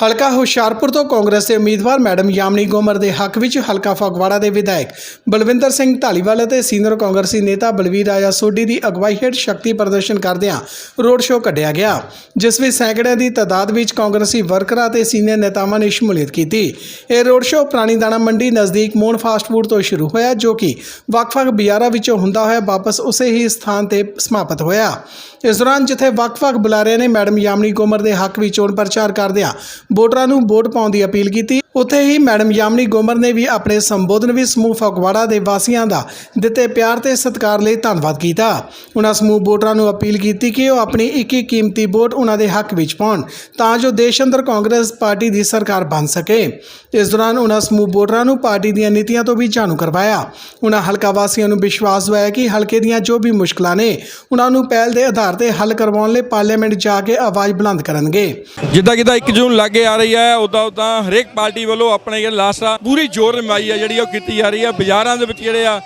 ਹਲਕਾ ਹੁਸ਼ਿਆਰਪੁਰ ਤੋਂ ਕਾਂਗਰਸ ਦੇ ਉਮੀਦਵਾਰ ਮੈਡਮ ਯਾਮਨੀ ਗੋਮਰ ਦੇ ਹੱਕ ਵਿੱਚ ਹਲਕਾ ਫਗਵਾੜਾ ਦੇ ਵਿਧਾਇਕ ਬਲਵਿੰਦਰ ਸਿੰਘ ਢਾਲੀਵਾਲ ਅਤੇ ਸੀਨੀਅਰ ਕਾਂਗਰਸੀ ਨੇਤਾ ਬਲਵੀਰ ਰਾਜਾ ਸੋਢੀ ਦੀ ਅਗਵਾਈ ਹੇਠ ਸ਼ਕਤੀ ਪ੍ਰਦਰਸ਼ਨ ਕਰਦਿਆਂ ਰੋਡ ਸ਼ੋਅ ਕੱਢਿਆ ਗਿਆ, ਜਿਸ ਵਿੱਚ ਸੈਂਕੜਿਆਂ ਦੀ ਤਾਦਾਦ ਵਿੱਚ ਕਾਂਗਰਸੀ ਵਰਕਰਾਂ ਅਤੇ ਸੀਨੀਅਰ ਨੇਤਾਵਾਂ ਨੇ ਸ਼ਮੂਲੀਅਤ ਕੀਤੀ। ਇਹ ਰੋਡ ਸ਼ੋਅ ਪੁਰਾਣੀ ਦਾਣਾ ਮੰਡੀ ਨਜ਼ਦੀਕ ਮੋਹਨ ਫਾਸਟ ਫੂਡ ਤੋਂ ਸ਼ੁਰੂ ਹੋਇਆ, ਜੋ ਕਿ ਵੱਖ-ਵੱਖ ਬਾਜ਼ਾਰਾਂ ਵਿੱਚੋਂ ਹੁੰਦਾ ਹੋਇਆ ਵਾਪਸ ਉਸੇ ਹੀ ਸਥਾਨ ਤੇ ਸਮਾਪਤ ਹੋਇਆ। ਇਸ ਦੌਰਾਨ ਜਿੱਥੇ ਵੱਖ-ਵੱਖ ਬੁਲਾਰਿਆਂ ਨੇ ਮੈਡਮ ਯਾਮਨੀ ਗੋਮਰ ਦੇ ਹੱਕ ਵਿੱਚ ਚੋਣ ਪ੍ਰਚਾਰ ਕਰਦਿਆਂ ਵੋਟਰਾਂ ਨੂੰ ਵੋਟ ਪਾਉਣ ਦੀ ਅਪੀਲ ਕੀਤੀ। ਉੱਥੇ ਹੀ ਮੈਡਮ ਯਾਮਨੀ ਗੋਮਰ ਨੇ ਵੀ ਆਪਣੇ ਸੰਬੋਧਨ ਵਿੱਚ ਸਮੂਹ ਫਗਵਾੜਾ ਦੇ ਵਾਸੀਆਂ ਦਾ ਦਿੱਤੇ ਪਿਆਰ ਤੇ ਸਤਿਕਾਰ ਲਈ ਧੰਨਵਾਦ ਕੀਤਾ। ਉਹਨਾਂ ਸਮੂਹ ਵੋਟਰਾਂ ਨੂੰ ਅਪੀਲ ਕੀਤੀ ਕਿ ਉਹ ਆਪਣੀ ਇੱਕ ਇੱਕ ਕੀਮਤੀ ਵੋਟ ਉਹਨਾਂ ਦੇ ਹੱਕ ਵਿੱਚ ਪਾਉਣ, ਤਾਂ ਜੋ ਦੇਸ਼ ਅੰਦਰ ਕਾਂਗਰਸ ਪਾਰਟੀ ਦੀ ਸਰਕਾਰ ਬਣ ਸਕੇ। ਇਸ ਦੌਰਾਨ ਉਹਨਾਂ ਸਮੂਹ ਵੋਟਰਾਂ ਨੂੰ ਪਾਰਟੀ ਦੀਆਂ ਨੀਤੀਆਂ ਤੋਂ ਵੀ ਜਾਣੂ ਕਰਵਾਇਆ। ਉਹਨਾਂ ਹਲਕਾ ਵਾਸੀਆਂ ਨੂੰ ਵਿਸ਼ਵਾਸ ਦਿਵਾਇਆ ਕਿ ਹਲਕੇ ਦੀਆਂ ਜੋ ਵੀ ਮੁਸ਼ਕਲਾਂ ਨੇ, ਉਹਨਾਂ ਨੂੰ ਪਹਿਲ ਦੇ ਆਧਾਰ ਤੇ ਹੱਲ ਕਰਵਾਉਣ ਲਈ ਪਾਰਲੀਮੈਂਟ ਜਾ ਕੇ ਆਵਾਜ਼ ਬੁਲੰਦ ਕਰਨਗੇ। ਜਿੱਦਾਂ ਕਿਦਾਂ 1 ਜੂਨ ਲਾਗੇ ਆ ਰਹੀ ਹੈ ਉਦਾਂ ਉਦਾਂ ਹਰੇਕ ਪਾਰਟੀ ਵੱਲੋਂ ਆਪਣੇ ਜਿਹੜੇ ਲਾਸਟ ਪੂਰੀ ਜ਼ੋਰ ਨਿਮਾਈ ਆ, ਜਿਹੜੀ ਉਹ ਕੀਤੀ ਜਾ ਰਹੀ ਆ। ਬਾਜ਼ਾਰਾਂ ਦੇ ਵਿੱਚ ਜਿਹੜੇ ਆ,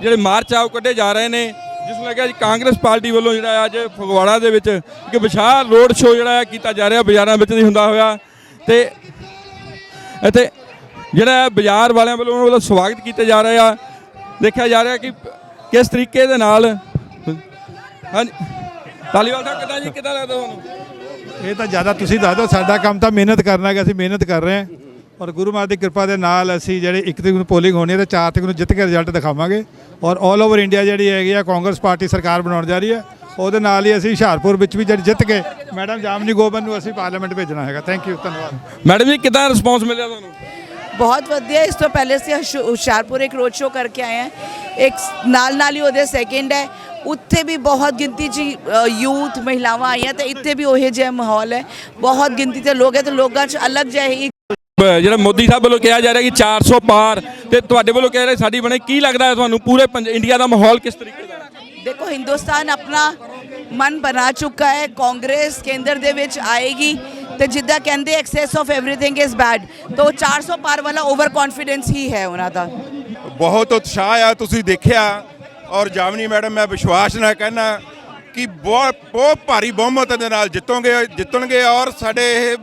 ਜਿਹੜੇ ਮਾਰਚ ਆ ਕੱਢੇ ਜਾ ਰਹੇ ਨੇ। ਜਿਸ ਨੂੰ ਲੱਗਿਆ ਜੀ ਕਾਂਗਰਸ ਪਾਰਟੀ ਵੱਲੋਂ ਜਿਹੜਾ ਅੱਜ ਫਗਵਾੜਾ ਦੇ ਵਿੱਚ ਇੱਕ ਵਿਸ਼ਾਲ ਰੋਡ ਸ਼ੋਅ ਜਿਹੜਾ ਕੀਤਾ ਜਾ ਰਿਹਾ, ਬਾਜ਼ਾਰਾਂ ਵਿੱਚ ਦੀ ਹੁੰਦਾ ਹੋਇਆ। ਤੇ ਇੱਥੇ ਜਿਹੜਾ ਹੈ ਬਾਜ਼ਾਰ ਵਾਲਿਆਂ ਵੱਲੋਂ ਉਹਨਾਂ ਵੱਲੋਂ ਸਵਾਗਤ ਕੀਤਾ ਜਾ ਰਿਹਾ ਆ। ਦੇਖਿਆ ਜਾ ਰਿਹਾ ਕਿ ਕਿਸ ਤਰੀਕੇ ਦੇ ਨਾਲ ਹਾਂਜੀ। ਤਾਲੀਵਾਲ ਸਾਹਿਬ, ਕਿਦਾਂ ਜੀ, ਕਿਦਾਂ ਲੱਗਦਾ ਤੁਹਾਨੂੰ? ਇਹ ਤਾਂ ਜ਼ਿਆਦਾ ਤੁਸੀਂ ਦੱਸ ਦਿਓ, ਸਾਡਾ ਕੰਮ ਤਾਂ ਮਿਹਨਤ ਕਰਨਾ ਹੈ ਅਸੀਂ ਮਿਹਨਤ ਕਰ ਰਹੇ ਹਾਂ। ਔਰ ਗੁਰੂ ਮਹਾਰਾਜ ਦੀ ਕਿਰਪਾ ਦੇ ਨਾਲ ਅਸੀਂ ਜਿਹੜੇ ਇੱਕ ਤਰੀਕ ਨੂੰ ਪੋਲਿੰਗ ਹੋਣੀ ਹੈ ਤੇ 4 ਤਰੀਕ ਨੂੰ ਜਿੱਤ ਕੇ ਰਿਜ਼ਲਟ ਦਿਖਾਵਾਂਗੇ। ਔਰ 올 ਓਵਰ ਇੰਡੀਆ ਜਿਹੜੀ ਹੈਗੀ ਆ ਕਾਂਗਰਸ ਪਾਰਟੀ ਸਰਕਾਰ ਬਣਾਉਣ ਜਾ ਰਹੀ ਹੈ ਉਹਦੇ ਨਾਲ ਹੀ ਅਸੀਂ ਹੁਸ਼ਿਆਰਪੁਰ ਵਿੱਚ ਵੀ ਜਿਹੜੀ ਜਿੱਤ ਕੇ ਮੈਡਮ ਜਾਮਨੀ ਗੋਬਨ ਨੂੰ ਅਸੀਂ ਪਾਰਲੀਮੈਂਟ ਭੇਜਣਾ ਹੈਗਾ। ਥੈਂਕ ਯੂ ਧੰਨਵਾਦ। ਮੈਡਮ ਜੀ ਕਿਦਾਂ ਰਿਸਪੌਂਸ ਮਿਲਿਆ ਤੁਹਾਨੂੰ? ਬਹੁਤ ਵਧੀਆ। ਇਸ ਤੋਂ ਪਹਿਲੇ ਅਸੀਂ ਹੁਸ਼- ਹੁਸ਼ਿਆਰਪੁਰ ਇੱਕ ਰੋਡ ਸ਼ੋਅ ਕਰਕੇ ਆਏ ਹਾਂ। ਇੱਕ ਨਾਲ ਨਾਲ ਹੀ ਉਹਦੇ ਸੈਕਿੰਡ ਹੈ। ਉੱਥੇ ਵੀ ਬਹੁਤ ਗਿਣਤੀ 'ਚ ਯੂਥ ਮਹਿਲਾਵਾਂ ਆਈਆਂ ਤੇ ਇੱਥੇ ਵੀ ਉਹੇ ਜਿਹਾ ਮਾਹੌਲ ਹੈ। ਬਹੁਤ ਗਿਣਤੀ ਤੇ ਲੋਕ ਹੈ ਤੇ ਲੋਕਾਂ 'ਚ ਅਲੱਗ ਜਿਹਾ ਹੀ ਜਿਹੜਾ ਮੋਦੀ ਸਾਹਿਬ ਵੱਲੋਂ ਕਿਹਾ ਜਾ ਰਿਹਾ ਕਿ 400 ਪਾਰ ਤੇ ਤੁਹਾਡੇ ਵੱਲੋਂ ਕਹਿ ਰਹੇ ਸਾਡੀ ਬਣੇ ਕੀ ਲੱਗਦਾ ਹੈ ਤੁਹਾਨੂੰ ਪੂਰੇ ਪੰਜ- ਇੰਡੀਆ ਦਾ ਮਾਹੌਲ ਕਿਸ ਤਰੀਕੇ ਦਾ? ਦੇਖੋ ਹਿੰਦੁਸਤਾਨ ਆਪਣਾ ਮਨ ਬਣਾ ਚੁੱਕਾ ਹੈ ਕਾਂਗਰਸ ਕੇਂਦਰ ਦੇ ਵਿੱਚ ਆਏਗੀ ਤੇ ਜਿੱਦਾਂ ਕਹਿੰਦੇ excess of everything is bad ਤਾਂ 400 ਪਾਰ ਵਾਲਾ ਓਵਰ ਕੌਨਫੀਡੈਂਸ ਹੀ ਹੈ ਉਹਨਾਂ ਦਾ। ਬਹੁਤ ਉਤਸ਼ਾਹ ਆ ਤੁਸੀਂ ਦੇਖਿਆ। ਔਰ ਜਾਮਨੀ ਮੈਡਮ ਮੈਂ ਵਿਸ਼ਵਾਸ ਨਾਲ ਕਹਿਣਾ ਕਿ ਬਹੁਤ ਬਹੁਤ ਭਾਰੀ ਬਹੁਮਤ ਦੇ ਨਾਲ ਜਿੱਤੋਗੇ ਜਿੱਤਣਗੇ। ਔਰ ਸਾਡੇ ਇਹ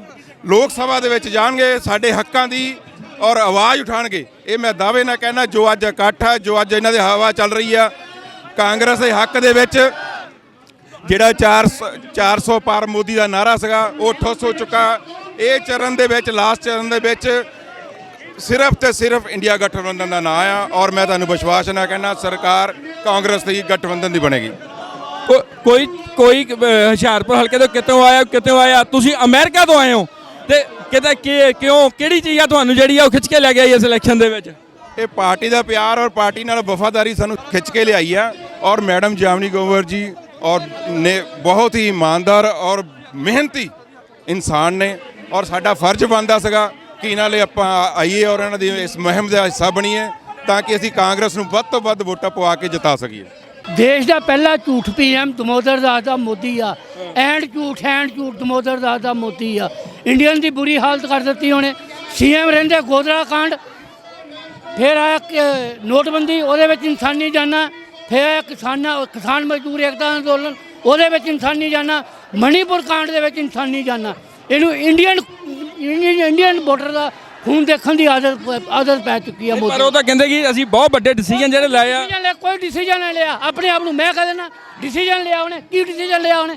ਲੋਕ ਸਭਾ ਦੇ ਵਿੱਚ ਜਾਣਗੇ, ਸਾਡੇ ਹੱਕਾਂ ਦੀ ਔਰ ਆਵਾਜ਼ ਉਠਾਣਗੇ। ਇਹ ਮੈਂ ਦਾਅਵੇ ਨਾਲ ਕਹਿਣਾ ਜੋ ਅੱਜ ਇਕੱਠ ਹੈ ਜੋ ਅੱਜ ਇਹਨਾਂ ਦੀ ਹਵਾ ਚੱਲ ਰਹੀ ਆ, ਕਾਂਗਰਸ ਦੇ ਹੱਕ ਦੇ ਵਿੱਚ ਜਿਹੜਾ 400 400 ਪਾਰ ਮੋਦੀ ਦਾ ਨਾਰਾ ਸੀਗਾ, ਉਹ ਠੁੱਸ ਹੋ ਚੁੱਕਾ। ਇਹ ਚਰਨ ਦੇ ਵਿੱਚ, ਲਾਸਟ ਚਰਨ ਦੇ ਵਿੱਚ ਸਿਰਫ ਤੇ ਸਿਰਫ ਇੰਡੀਆ ਗਠਬੰਧਨ ਦਾ ਨਾਂ ਆ ਔਰ ਮੈਂ ਤੁਹਾਨੂੰ ਵਿਸ਼ਵਾਸ ਨਾਲ ਕਹਿੰਦਾ, ਸਰਕਾਰ ਕਾਂਗਰਸ ਦੀ ਗਠਬੰਧਨ ਦੀ ਬਣੇਗੀ। ਕੋ- ਕੋਈ ਕੋਈ ਹੁਸ਼ਿਆਰਪੁਰ ਹਲਕੇ ਤੋਂ ਕਿਤੋਂ ਆਇਆ ਕਿਤੋਂ ਆਇਆ? ਤੁਸੀਂ ਅਮਰੀਕਾ ਤੋਂ ਆਏ ਹੋ। ਤੇ ਕਿਤੇ ਕਿ- ਕਿਉਂ? ਕਿਹੜੀ ਚੀਜ਼ ਆ ਤੁਹਾਨੂੰ ਜਿਹੜੀ ਆ ਉਹ ਖਿੱਚ ਕੇ ਲੈ ਕੇ ਆਈ ਇਸ ਇਲੈਕਸ਼ਨ ਦੇ ਵਿੱਚ? ਇਹ ਪਾਰਟੀ ਦਾ ਪਿਆਰ ਔਰ ਪਾਰਟੀ ਨਾਲ ਵਫਾਦਾਰੀ ਸਾਨੂੰ ਖਿੱਚ ਕੇ ਲਿਆਈ ਆ ਔਰ ਮੈਡਮ ਜਾਮਨੀ ਗੋਵਰ ਜੀ ਔਰ ਨੇ ਬਹੁਤ ਹੀ ਇਮਾਨਦਾਰ ਔਰ ਮਿਹਨਤੀ ਇਨਸਾਨ ਨੇ ਔਰ ਸਾਡਾ ਫਰਜ਼ ਬਣਦਾ ਸੀਗਾ ਕਿ ਇਹਨਾਂ ਲਈ ਆਪਾਂ ਆਈਏ ਔਰ ਇਹਨਾਂ ਦੀ ਇਸ ਮੁਹਿੰਮ ਦਾ ਹਿੱਸਾ ਬਣੀਏ ਤਾਂ ਕਿ ਅਸੀਂ ਕਾਂਗਰਸ ਨੂੰ ਵੱਧ ਤੋਂ ਵੱਧ ਵੋਟਾਂ ਪਵਾ ਕੇ ਜਿਤਾ ਸਕੀਏ। ਦੇਸ਼ ਦਾ ਪਹਿਲਾ ਝੂਠ ਪੀਐਮ ਦਮੋਦਰ ਦਾਸ ਦਾ ਮੋਦੀ ਆ। ਐਂਡ ਝੂਠ ਐਂਡ ਝੂਠ ਦਮੋਦਰ ਦਾਸ ਦਾ ਮੋਦੀ ਆ। ਇੰਡੀਅਨ ਦੀ ਬੁਰੀ ਹਾਲਤ ਕਰ ਦਿੱਤੀ ਉਹਨੇ। ਸੀਐਮ ਰਹਿੰਦੇ ਗੋਦਰਾ ਕਾਂਡ। ਫਿਰ ਆਇਆ ਨੋਟਬੰਦੀ, ਉਹਦੇ ਵਿੱਚ ਇਨਸਾਨੀ ਜਾਨਾਂ। ਫਿਰ ਆਇਆ ਕਿਸਾਨਾਂ ਕਿਸਾਨ ਮਜ਼ਦੂਰ ਏਕਤਾ ਅੰਦੋਲਨ। ਉਹਦੇ ਵਿੱਚ ਇਨਸਾਨੀ ਜਾਨਾਂ। ਮਣੀਪੁਰ ਕਾਂਡ ਦੇ ਵਿੱਚ ਇਨਸਾਨੀ ਜਾਨਾਂ। ਇਹਨੂੰ ਇੰਡੀਅਨ ਇੰਡੀਅਨ ਇੰਡੀਅਨ ਦਾ ਖੂਨ ਦੇਖਣ ਦੀ ਆਦਤ ਆਦਤ ਪੈ ਚੁੱਕੀ ਆ ਪਰ ਮੋਦੀ। ਉਹ ਤਾਂ ਕਹਿੰਦੇ ਕਿ ਅਸੀਂ ਬਹੁਤ ਵੱਡੇ ਡਿਸੀਜਨ ਜਿਹੜੇ ਲਏ ਆ। ਡਿਸੀਜਨ ਕੋਈ ਡਿਸੀਜਨ ਨਹੀਂ ਲਿਆ। ਆਪਣੇ ਆਪ ਨੂੰ ਮੈਂ ਕਹ ਦੇਣਾ ਡਿਸੀਜਨ ਲਿਆ ਉਹਨੇ। ਕੀ ਡਿਸੀਜਨ ਲਿਆ ਉਹਨੇ?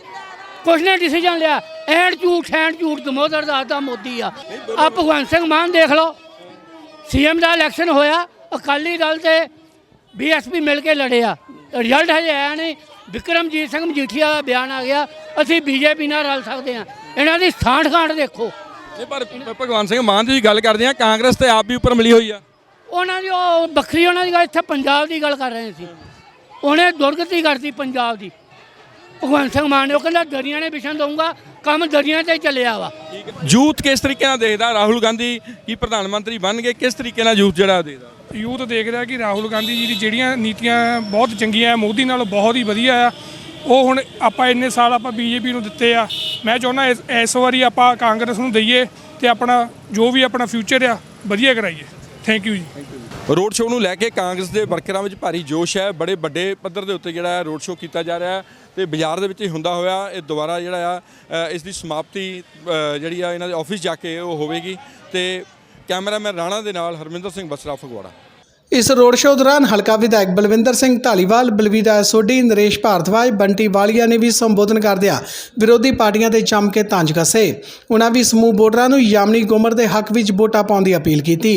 ਕੁਛ ਨੇ ਡਿਸੀਜਨ ਲਿਆ। ਐਂਡ ਝੂਠ ਐਂਡ ਝੂਠ ਦਮੋਦਰ ਦਾ ਮੋਦੀ ਆ। ਆ ਭਗਵੰਤ ਸਿੰਘ ਮਾਨ ਦੇਖ ਲਓ। ਸੀਐਮ ਦਾ ਇਲੈਕਸ਼ਨ ਹੋਇਆ। ਅਕਾਲੀ ਦਲ ਤੇ ਬੀਐਸਪੀ ਮਿਲ ਕੇ ਲੜਿਆ ਰਿਜ਼ਲਟ ਹਜੇ ਆਇਆ ਨਹੀਂ। ਵਿਕਰਮਜੀਤ ਸਿੰਘ ਮਜੀਠੀਆ ਦਾ ਬਿਆਨ ਆ ਗਿਆ। ਅਸੀਂ ਬੀਜੇਪੀ ਨਾਲ ਰਲ ਸਕਦੇ ਹਾਂ ਇਹਨਾਂ ਦੀ ਸਾਂਠ ਗਾਂਠ ਦੇਖੋ। ਨਹੀਂ ਪਰ ਭਗਵਾਨ ਸਿੰਘ ਮਾਨ ਦੀ ਗੱਲ ਕਰਦੇ ਆ ਕਾਂਗਰਸ ਤੇ ਆਪ ਵੀ ਉੱਪਰ ਮਿਲੀ ਹੋਈ ਆ। ਉਹਨਾਂ ਦੀ ਉਹ ਵੱਖਰੀ ਉਹਨਾਂ ਦੀ ਗੱਲ ਇੱਥੇ ਪੰਜਾਬ ਦੀ ਗੱਲ ਕਰ ਰਹੇ ਸੀ। ਉਹਨੇ ਦੁਰਗਤੀ ਕਰਤੀ ਪੰਜਾਬ ਦੀ। ਭਗਵੰਤ ਸਿੰਘ ਮਾਨ ਨੇ ਉਹ ਕਹਿੰਦਾ ਦਰੀਆਂ ਨੇ ਵਿਛਣ ਦਊਂਗਾ ਕੰਮ ਦਰੀਆਂ ਤੇ ਚੱਲਿਆ ਵਾ। ਯੂਥ ਕਿਸ ਤਰੀਕੇ ਨਾਲ ਦੇਖਦਾ? ਰਾਹੁਲ ਗਾਂਧੀ ਕੀ ਪ੍ਰਧਾਨ ਮੰਤਰੀ ਬਣ ਗਏ ਕਿਸ ਤਰੀਕੇ ਨਾਲ ਯੂਥ ਜਿਹੜਾ ਉਹ ਦੇਖਦਾ? ਯੂਥ ਦੇਖ ਰਿਹਾ ਕਿ ਰਾਹੁਲ ਗਾਂਧੀ ਜੀ ਦੀ ਜਿਹੜੀਆਂ ਨੀਤੀਆਂ ਬਹੁਤ ਚੰਗੀਆਂ ਮੋਦੀ ਨਾਲੋਂ ਬਹੁਤ ਹੀ ਵਧੀਆ ਆ। ਉਹ ਹੁਣ ਆਪਾਂ ਇੰਨੇ ਸਾਲ ਆਪਾਂ ਬੀਜੇਪੀ ਨੂੰ ਦਿੱਤੇ ਆ। ਮੈਂ ਚਾਹੁੰਦਾ ਇਸ ਇਸ ਵਾਰੀ ਆਪਾਂ ਕਾਂਗਰਸ ਨੂੰ ਦਈਏ ਤੇ ਆਪਣਾ ਜੋ ਵੀ ਆਪਣਾ ਫਿਊਚਰ ਆ ਵਧੀਆ ਕਰਾਈਏ। Thank you ji. Road show ਨੂੰ ਲੈ ਕੇ ਕਾਂਗਰਸ ਦੇ ਵਰਕਰਾਂ ਵਿੱਚ ਭਾਰੀ ਜੋਸ਼ ਹੈ। ਬੜੇ ਵੱਡੇ ਪੱਧਰ ਦੇ ਉੱਤੇ ਜਿਹੜਾ ਹੈ ਰੋਡ ਸ਼ੋਅ ਕੀਤਾ ਜਾ ਰਿਹਾ ਹੈ ਤੇ ਬਾਜ਼ਾਰ ਦੇ ਵਿੱਚ ਹੀ ਹੁੰਦਾ ਹੋਇਆ ਇਹ ਦੁਬਾਰਾ ਜਿਹੜਾ ਆ ਅ, ਇਸ ਦੀ ਸਮਾਪਤੀ ਅ, ਜਿਹੜੀ ਆ ਇਹਨਾਂ ਦੇ ਆਫਿਸ ਜਾ ਕੇ ਉਹ ਹੋਵੇਗੀ। ਤੇ ਕੈਮਰਾਮੈਨ ਰਾਣਾ ਦੇ ਨਾਲ ਹਰਮਿੰਦਰ ਸਿੰਘ ਬਸਰਾ ਫਗਵਾੜਾ। ਇਸ ਰੋਡ ਸ਼ੋਅ ਦੌਰਾਨ ਹਲਕਾ ਵਿਧਾਇਕ ਬਲਵਿੰਦਰ ਸਿੰਘ ਢਾਲੀਵਾਲ ਬਲਵੀਰਾ ਸੋਢੀ, ਨਰੇਸ਼ ਭਾਰਦਵਾਜ, ਬੰਟੀ ਵਾਲੀਆ ਨੇ ਵੀ ਸੰਬੋਧਨ ਕਰਦਿਆਂ ਵਿਰੋਧੀ ਪਾਰਟੀਆਂ ਦੇ ਜੰਮ ਕੇ ਤੰਜ ਕੱਸੇ। ਉਹਨਾਂ ਵੀ ਸਮੂਹ ਵੋਟਰਾਂ ਨੂੰ ਯਾਮਨੀ ਗੋਮਰ ਦੇ ਹੱਕ ਵਿੱਚ ਵੋਟਾਂ ਪਾਉਣ ਦੀ ਅਪੀਲ ਕੀਤੀ।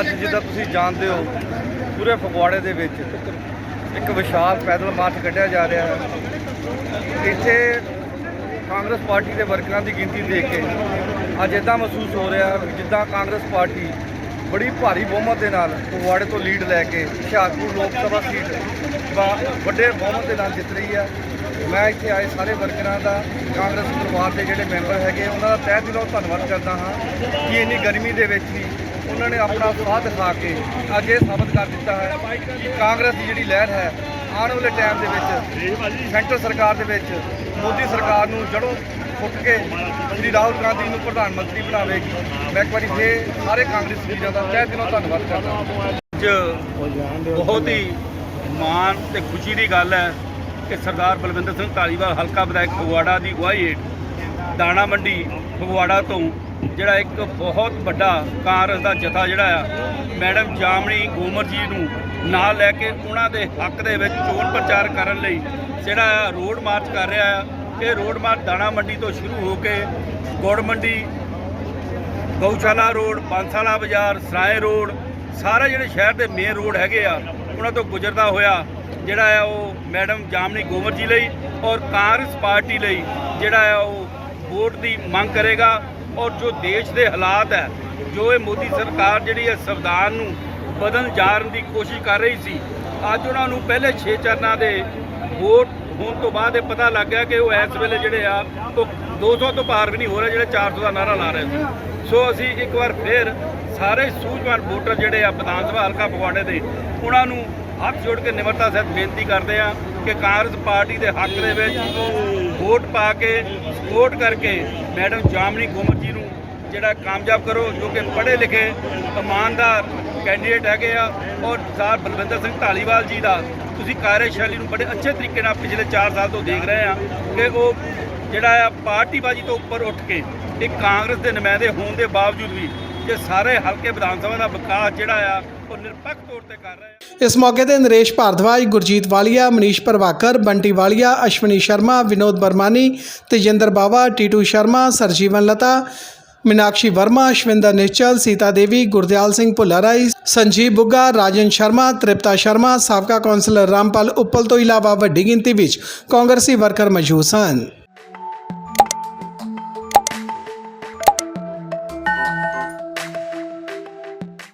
ਅੱਜ ਜਿੱਦਾਂ ਤੁਸੀਂ ਜਾਣਦੇ ਹੋ, ਪੂਰੇ ਫਗਵਾੜੇ ਦੇ ਵਿੱਚ ਇੱਕ ਵਿਸ਼ਾਲ ਪੈਦਲ ਮਾਰਚ ਕੱਢਿਆ ਜਾ ਰਿਹਾ ਹੈ। ਇੱਥੇ ਕਾਂਗਰਸ ਪਾਰਟੀ ਦੇ ਵਰਕਰਾਂ ਦੀ ਗਿਣਤੀ ਦੇਖ ਕੇ ਅੱਜ ਇਦਾਂ ਮਹਿਸੂਸ ਹੋ ਰਿਹਾ ਜਿੱਦਾਂ ਕਾਂਗਰਸ ਪਾਰਟੀ ਬੜੀ ਭਾਰੀ ਬਹੁਮਤ ਦੇ ਨਾਲ ਫਗਵਾੜੇ ਤੋਂ ਲੀਡ ਲੈ ਕੇ ਹੁਸ਼ਿਆਰਪੁਰ ਲੋਕ ਸਭਾ ਸੀਟ ਵਾ- ਵੱਡੇ ਬਹੁਮਤ ਦੇ ਨਾਲ ਜਿੱਤ ਰਹੀ ਹੈ। ਮੈਂ ਇੱਥੇ ਆਏ ਸਾਰੇ ਵਰਕਰਾਂ ਦਾ ਕਾਂਗਰਸ ਪਰਿਵਾਰ ਦੇ ਜਿਹੜੇ ਮੈਂਬਰ ਹੈਗੇ ਉਹਨਾਂ ਦਾ ਤਹਿ ਦਿਲੋਂ ਧੰਨਵਾਦ ਕਰਦਾ ਹਾਂ ਕਿ ਇੰਨੀ ਗਰਮੀ ਦੇ ਵਿੱਚ ਵੀ ਉਹਨਾਂ ਨੇ ਆਪਣਾ ਸਾਥ ਦਿਖਾ ਕੇ ਅੱਜ ਇਹ ਸਾਬਤ ਕਰ ਦਿੱਤਾ ਹੈ ਕਿ ਕਾਂਗਰਸ ਦੀ ਜਿਹੜੀ ਲਹਿਰ ਹੈ ਆਉਣ ਵਾਲੇ ਟਾਈਮ ਦੇ ਵਿੱਚ ਸੈਂਟਰ ਸਰਕਾਰ ਦੇ ਵਿੱਚ ਮੋਦੀ ਸਰਕਾਰ ਨੂੰ ਜੜੋਂ ਫੁੱਟ ਕੇ ਸ੍ਰੀ ਰਾਹੁਲ ਗਾਂਧੀ ਨੂੰ ਪ੍ਰਧਾਨ ਮੰਤਰੀ ਬਣਾਵੇਗੀ। ਮੈਂ ਇੱਕ ਵਾਰੀ ਫੇਰ ਸਾਰੇ ਕਾਂਗਰਸ ਵੀਰਾਂ ਦਾ ਤਹਿ ਦਿਲੋਂ ਧੰਨਵਾਦ ਕਰਦਾ ਅੱਜ ਬਹੁਤ ਹੀ ਮਾਣ ਤੇ ਖੁਸ਼ੀ ਦੀ ਗੱਲ ਹੈ ਕਿ ਸਰਦਾਰ ਬਲਵਿੰਦਰ ਸਿੰਘ ਧਾਲੀਵਾਲ ਹਲਕਾ ਵਿਧਾਇਕ ਫਗਵਾੜਾ ਦੀ ਅਗਵਾਈ ਹੇਠ ਦਾਣਾ ਮੰਡੀ ਫਗਵਾੜਾ ਤੋਂ ਜਿਹੜਾ ਇੱਕ ਬਹੁਤ ਵੱਡਾ ਕਾਂਗਰਸ ਦਾ ਜਥਾ ਜਿਹੜਾ ਆ, ਮੈਡਮ ਜਾਮਣੀ ਗੋਮਰ ਜੀ ਨੂੰ ਨਾਲ ਲੈ ਕੇ ਉਹਨਾਂ ਦੇ ਹੱਕ ਦੇ ਵਿੱਚ ਚੋਣ ਪ੍ਰਚਾਰ ਕਰਨ ਲਈ ਜਿਹੜਾ ਆ, ਰੋਡ ਮਾਰਚ ਕਰ ਰਿਹਾ ਆ। ਇਹ ਰੋਡ ਮਾਰਚ ਦਾਣਾ ਮੰਡੀ ਤੋਂ ਸ਼ੁਰੂ ਹੋ ਕੇ ਗੁੜ ਮੰਡੀ, ਗਊਸ਼ਾਲਾ ਰੋਡ ਪੰਸਾਲਾ ਬਾਜ਼ਾਰ, ਸਰਾਏ ਰੋਡ, ਸਾਰੇ ਜਿਹੜੇ ਸ਼ਹਿਰ ਦੇ ਮੇਨ ਰੋਡ ਹੈਗੇ ਆ, ਉਹਨਾਂ ਤੋਂ ਗੁਜ਼ਰਦਾ ਹੋਇਆ ਜਿਹੜਾ ਆ ਉਹ ਮੈਡਮ ਜਾਮਨੀ ਗੋਮਰ ਜੀ ਲਈ ਔਰ ਕਾਂਗਰਸ ਪਾਰਟੀ ਲਈ ਜਿਹੜਾ ਆ ਉਹ ਵੋਟ ਦੀ ਮੰਗ ਕਰੇਗਾ ਔਰ ਜੋ ਦੇਸ਼ ਦੇ ਹਾਲਾਤ ਹੈ, ਜੋ ਇਹ ਮੋਦੀ ਸਰਕਾਰ ਜਿਹੜੀ ਹੈ ਸੰਵਿਧਾਨ ਨੂੰ ਬਦਲਣ ਜਾਣ ਦੀ ਕੋਸ਼ਿਸ਼ ਕਰ ਰਹੀ ਸੀ, ਅੱਜ ਉਹਨਾਂ ਨੂੰ ਪਹਿਲੇ 6 ਚਰਨਾਂ ਦੇ ਵੋਟ ਹੋਣ ਤੋਂ ਬਾਅਦ ਇਹ ਪਤਾ ਲੱਗ ਗਿਆ ਕਿ ਉਹ ਇਸ ਵੇਲੇ ਜਿਹੜੇ ਆ, ਉਹ 200 ਤੋਂ ਪਾਰ ਵੀ ਨਹੀਂ ਹੋ ਰਿਹਾ, ਜਿਹੜੇ 400 ਦਾ ਨਾਰਾ ਲਾ ਰਹੇ ਸੀ। ਸੋ ਅਸੀਂ ਇੱਕ ਵਾਰ ਫਿਰ ਸਾਰੇ ਸੂਝਵਾਨ ਵੋਟਰ ਜਿਹੜੇ ਆ ਵਿਧਾਨ ਸਭਾ ਹਲਕਾ ਫਗਵਾੜੇ ਦੇ, ਉਹਨਾਂ ਨੂੰ ਹੱਥ ਜੋੜ ਕੇ ਨਿਮਰਤਾ ਸਹਿਤ ਬੇਨਤੀ ਕਰਦੇ ਆ ਕਿ ਕਾਂਗਰਸ ਪਾਰਟੀ ਦੇ ਹੱਕ ਦੇ ਵਿੱਚ ਵੋਟ ਪਾ ਕੇ, ਸਪੋਰਟ ਕਰਕੇ ਮੈਡਮ ਜਾਮਨੀ ਗੋਮਰ ਜੀ ਨੂੰ ਜਿਹੜਾ ਕਾਮਯਾਬ ਕਰੋ, ਜੋ ਕਿ ਪੜ੍ਹੇ ਲਿਖੇ, ਇਮਾਨਦਾਰ ਕੈਂਡੀਡੇਟ ਹੈਗੇ ਆ, ਔਰ ਸਰ ਬਲਵਿੰਦਰ ਸਿੰਘ ਢਾਲੀਵਾਲ ਜੀ ਦਾ ਤੁਸੀਂ ਕਾਰਜਸ਼ੈਲੀ ਨੂੰ ਬੜੇ ਅੱਛੇ ਤਰੀਕੇ ਨਾਲ ਪਿਛਲੇ 4 ਸਾਲ ਤੋਂ ਦੇਖ ਰਹੇ ਆ ਕਿ ਉਹ ਜਿਹੜਾ ਆ ਪਾਰਟੀਬਾਜ਼ੀ ਤੋਂ ਉੱਪਰ ਉੱਠ ਕੇ ਇੱਕ ਕਾਂਗਰਸ ਦੇ ਨੁਮਾਇੰਦੇ ਹੋਣ ਦੇ ਬਾਵਜੂਦ ਵੀ ਕਿ ਸਾਰੇ ਹਲਕੇ ਵਿਧਾਨ ਸਭਾ ਦਾ ਵਿਕਾਸ ਜਿਹੜਾ ਆ, ਉਹ ਨਿਰਪੱਖ ਤੌਰ ਤੇ ਕਰ ਰਹੇ ਆ। ਇਸ ਮੌਕੇ ਤੇ ਨਰੇਸ਼ ਭਾਰਦਵਾਜ, ਗੁਰਜੀਤ ਵਾਲੀਆ, ਮਨੀਸ਼ ਪ੍ਰਭਾਕਰ, ਬੰਟੀ ਵਾਲੀਆ, ਅਸ਼ਵਨੀ ਸ਼ਰਮਾ, ਵਿਨੋਦ ਬਰਮਾਨੀ ਤੇਜਿੰਦਰ ਬਾਵਾ, ਟੀਟੂ ਸ਼ਰਮਾ, ਸਰਜੀਵਨ ਲਤਾ ਮੀਨਾਕਸ਼ੀ ਵਰਮਾ ਅਸ਼ਵਿੰਦਰ ਨਿਸ਼ਚਲ, ਸੀਤਾ ਦੇਵੀ, ਗੁਰਦਿਆਲ ਸਿੰਘ ਭੁੱਲਾਰਾਈ, ਸੰਜੀਵ ਬੁੱਗਾ, ਰਾਜਨ ਸ਼ਰਮਾ, ਤ੍ਰਿਪਤਾ ਸ਼ਰਮਾ, ਸਾਬਕਾ ਕੌਂਸਲਰ ਰਾਮਪਾਲ ਉੱਪਲ ਤੋਂ ਇਲਾਵਾ ਵੱਡੀ ਗਿਣਤੀ ਵਿੱਚ ਕਾਂਗਰਸੀ ਵਰਕਰ ਮੌਜੂਦ ਸਨ।